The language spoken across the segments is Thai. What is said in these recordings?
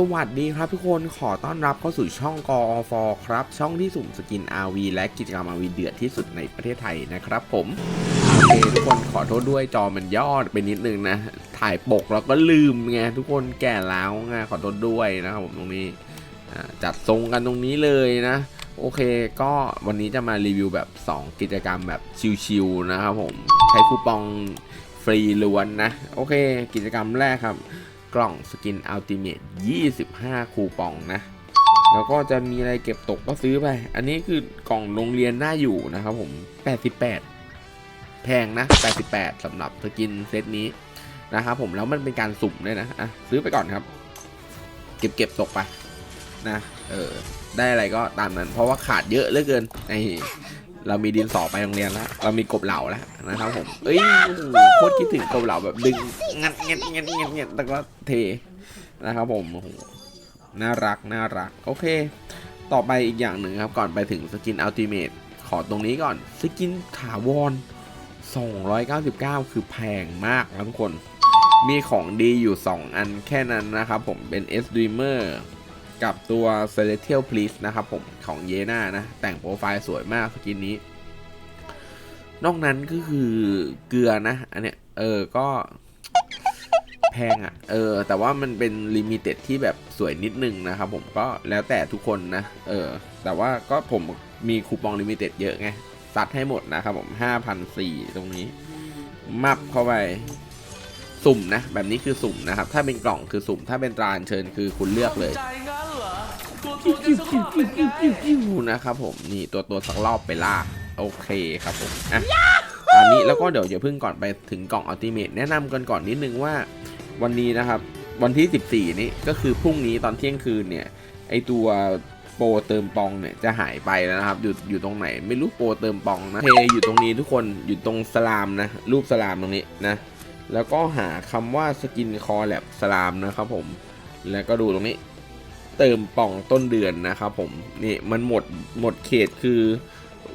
สวัสดีครับทุกคนขอต้อนรับเข้าสู่ช่องกอฟครับ ช่องที่สุ่มสกิน RV และกิจกรรม RV เดือดที่สุดในประเทศไทยนะครับผมโอเคทุกคนขอโทษด้วยจอมันยอดไปนิดนึงนะ ถ่ายปกแล้วก็ลืมไงทุกคนแก่แล้วไงขอโทษด้วยนะครับผมตรงนี้จัดทรงกันตรงนี้เลยนะ โอเคก็วันนี้จะมารีวิวแบบ 2 กิจกรรมแบบชิวๆนะครับผมใช้คูปองฟรีล้วนนะ โอเค กิจกรรมแรกครับ กล่องสกินอัลติเมท25 คูปองนะแล้วก็จะมีอะไรเก็บตกก็ซื้อไป อันนี้คือกล่องโรงเรียนน่าอยู่นะครับผม 88 แพงนะ 88สำหรับสกินเซตนี้นะครับผม แล้วมันเป็นการสุ่มด้วยนะอะซื้อไปก่อนครับ เก็บเก็บตกไปนะ เออ ได้อะไรก็ตามนั้น เพราะว่าขาดเยอะเหลือเกินไอ เรามีดินสอไปโรงเรียนแล้วเรามีกบเหล่าแล้วนะครับผมเอ้ยโคตรคิดถึงกบเหล่าแบบดึงงัดงัดงัดงัดงัดแล้วก็เทนะครับผมโอ้โหน่ารักน่ารักโอเค ต่อไปอีกอย่างหนึ่งครับก่อนไปถึงสกินอัลติเมทขอตรงนี้ก่อนสกินถาวร 299 คือแพงมากนะทุกคน มีของดีอยู่ 2 อันแค่นั้นนะครับผมเป็น S Dreamer กับตัว Celestial Please นะครับผมของเยน่านะ แต่งโปรไฟล์สวยมากสกินนี้ นอกนั้นก็คือเกลือนะ อันเนี้ย เออ ก็แพงอะ่ะ เออ แต่ว่ามันเป็นลิมิเต็ดที่แบบสวยนิดนึงนะครับผมก็แล้วแต่ทุกคนนะ เออ แต่ว่าก็ผมมีคูปองลิมิเต็ดเยอะไงซัดให้หมดนะครับผม5,004ตรงนี้ มับเข้าไปสุ่มนะ แบบนี้คือสุ่มนะครับ ถ้าเป็นกล่องคือสุ่ม ถ้าเป็นตราอัญเชิญคือคุณเลือกเลย ตัวตัวจะสมัครเป็นไงนะครับผมนี่ตัวตัวสักรอบไปล่าโอเคครับผมอะตอนนี้แล้วก็เดี๋ยวอย่าเพิ่งก่อนไปถึงกล่องอัลติเมทแนะนำกันก่อนนิดนึงว่า วันนี้นะครับ วันที่ 14 นี้ก็คือพรุ่งนี้ตอนเที่ยงคืนเนี่ย ไอตัวโปรเติมปองเนี่ยจะหายไปแล้วนะครับ อยู่อยู่ตรงไหน ไม่รู้โปรเติมปองนะเทอยู่ตรงนี้ทุกคนอยู่ตรงสลามนะ รูปสลามตรงนี้นะ แล้วก็หาคำว่าสกินคอแลบสลามนะครับผม แล้วก็ดูตรงนี้ เติมป่องต้นเดือนนะครับผมนี่มันหมดหมดเขตคือ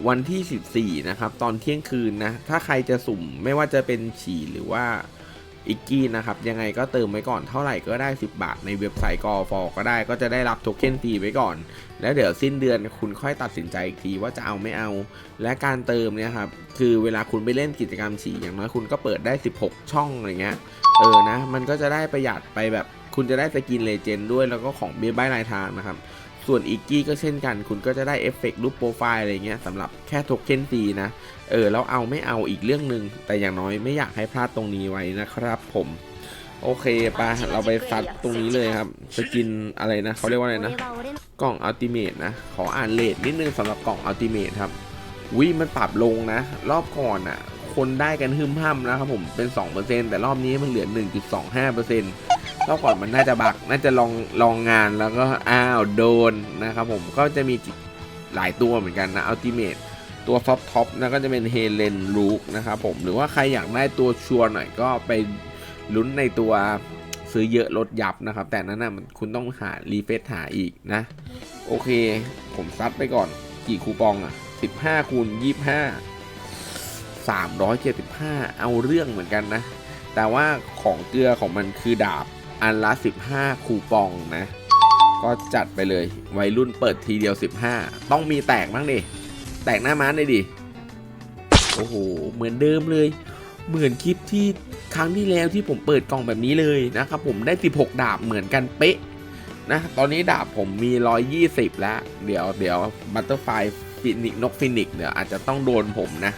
วันที่ 14 นะครับตอนเที่ยงคืนนะ ถ้าใครจะสุ่มไม่ว่าจะเป็นฉี่หรือว่าอิกกี้นะครับ ยังไงก็เติมไว้ก่อนเท่าไหร่ก็ได้ 10 บาท ในเว็บไซต์กอฟก็ได้ก็จะได้รับโทเค็นฟรีไว้ก่อน แล้วเดี๋ยวสิ้นเดือนคุณค่อยตัดสินใจอีกทีว่าจะเอาไม่เอา และการเติมเนี่ยครับ คือเวลาคุณไปเล่นกิจกรรมฉี่อย่างน้อยคุณก็เปิดได้ 16 ช่องอะไรเงี้ยเออนะ มันก็จะได้ประหยัดไปแบบ คุณจะได้สกินเลเจนด์ด้วยแล้วก็ของเบี้ยใบรายทางนะครับ ส่วนอีกกี้ก็เช่นกัน คุณก็จะได้เอฟเฟกต์รูปโปรไฟล์อะไรเงี้ยสำหรับแค่โทเค็นฟรีนะ เออแล้วเอาไม่เอาอีกเรื่องหนึ่งแต่อย่างน้อยไม่อยากให้พลาดตรงนี้ไว้นะครับผมโอเคปะเราไปซัดตรงนี้เลยครับสกินอะไรนะเขาเรียกว่าอะไรนะ กล่องอัลติเมทนะ ขออ่านเลทนิดนึงสำหรับกล่องอัลติเมทครับวิมันปรับลงนะ รอบก่อนอะ คนได้กันหึมห้ำนะครับผมเป็น 2%แต่รอบนี้มันเหลือ 1.25% รอบก่อนมันน่าจะบักน่าจะลองลองงานแล้วก็อ้าวโดนนะครับผมก็จะมีหลายตัวเหมือนกันนะอัลติเมทตัวท็อปท็อปนะก็จะเป็นเฮเลนลูกนะครับผมหรือว่าใครอยากได้ตัวชัวร์หน่อยก็ไปลุ้นในตัวซื้อเยอะลดยับนะครับ แต่นั้นนะมันคุณต้องหารีเฟซหาอีกนะ โอเค ผมซัดไปก่อนกี่คูปองอะ 15คูณ25 375 เอาเรื่องเหมือนกันนะ แต่ว่าของเกลือของมันคือดาบ อันละ 15 คูปองนะ ก็จัดไปเลยวัยรุ่นเปิดทีเดียว 15 ต้องมีแตกบ้างดิ แตกหน้าม้านเลยดิ โอ้โห เหมือนเดิมเลย เหมือนคลิปที่ครั้งที่แล้วที่ผมเปิดกล่องแบบนี้เลยนะครับผมได้ 16 ดาบเหมือนกันเป๊ะนะ ตอนนี้ดาบผมมี 120 แล้ว เดี๋ยวเดี๋ยวบัตเตอร์ไฟฟินิกนกฟินิกเดี๋ยวอาจจะต้องโดนผมนะ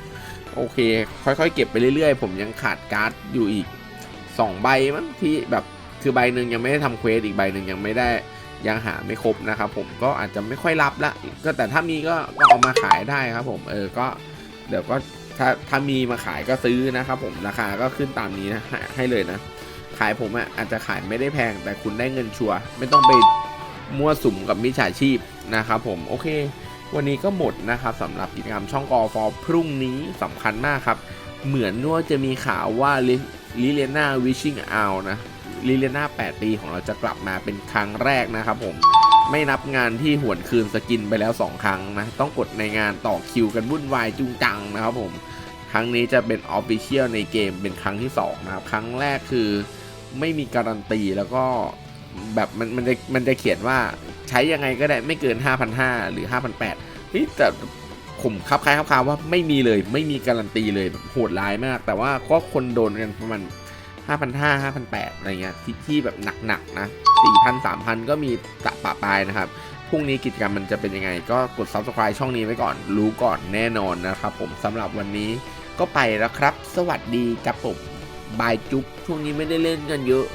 โอเค ค่อยๆ เก็บไปเรื่อยๆ ผมยังขาดการ์ดอยู่อีก 2 ใบมั้งที่แบบ คือใบหนึ่งยังไม่ได้ทำเควสอีกใบหนึ่งยังไม่ได้ยังหาไม่ครบนะครับผมก็อาจจะไม่ค่อยรับละก็แต่ถ้ามีก็ก็เอามาขายได้ครับผมเออก็เดี๋ยวก็ถ้าถ้ามีมาขายก็ซื้อนะครับผมราคาก็ขึ้นตามนี้นะให้ให้เลยนะ ขายผมอะอาจจะขายไม่ได้แพงแต่คุณได้เงินชัวร์ไม่ต้องไปมั่วสุมกับมิจฉาชีพนะครับผมโอเค วันนี้ก็หมดนะครับสำหรับกิจกรรมช่องกอฟอพรุ่งนี้สำคัญมากครับ เหมือนว่าจะมีข่าวว่าลิเลน่าวิชิ่งเอานะ ลิเลน่า8ปีของเราจะกลับมาเป็นครั้งแรกนะครับผมไม่นับงานที่หวนคืนสกินไปแล้ว 2 ครั้งนะ ต้องกดในงานต่อคิวกันวุ่นวายจุงจังนะครับผม ครั้งนี้จะเป็นออฟฟิเชียลในเกมเป็นครั้งที่ 2 นะครับ ครั้งแรกคือไม่มีการันตีแล้วก็แบบมันมันจะมันจะเขียนว่าใช้ยังไงก็ได้ไม่เกิน 5,500 หรือ 5,800เฮ้ยแต่ผมคับคล้ายคับคาว่าไม่มีเลยไม่มีการันตีเลยโหดร้ายมาก แต่ว่าก็คนโดนกันประมาณ 5,500 5,800อะไรเงี้ยที่ที่แบบหนักๆนะ4,000 3,000ก็มีตะปะปลายนะครับพรุ่งนี้กิจกรรมมันจะเป็นยังไง ก็กด subscribe ช่องนี้ไว้ก่อน รู้ก่อนแน่นอนนะครับผมสำหรับวันนี้ก็ไปแล้วครับ สวัสดีครับผมบายจุ๊บช่วงนี้ไม่ได้เล่นกันเยอะ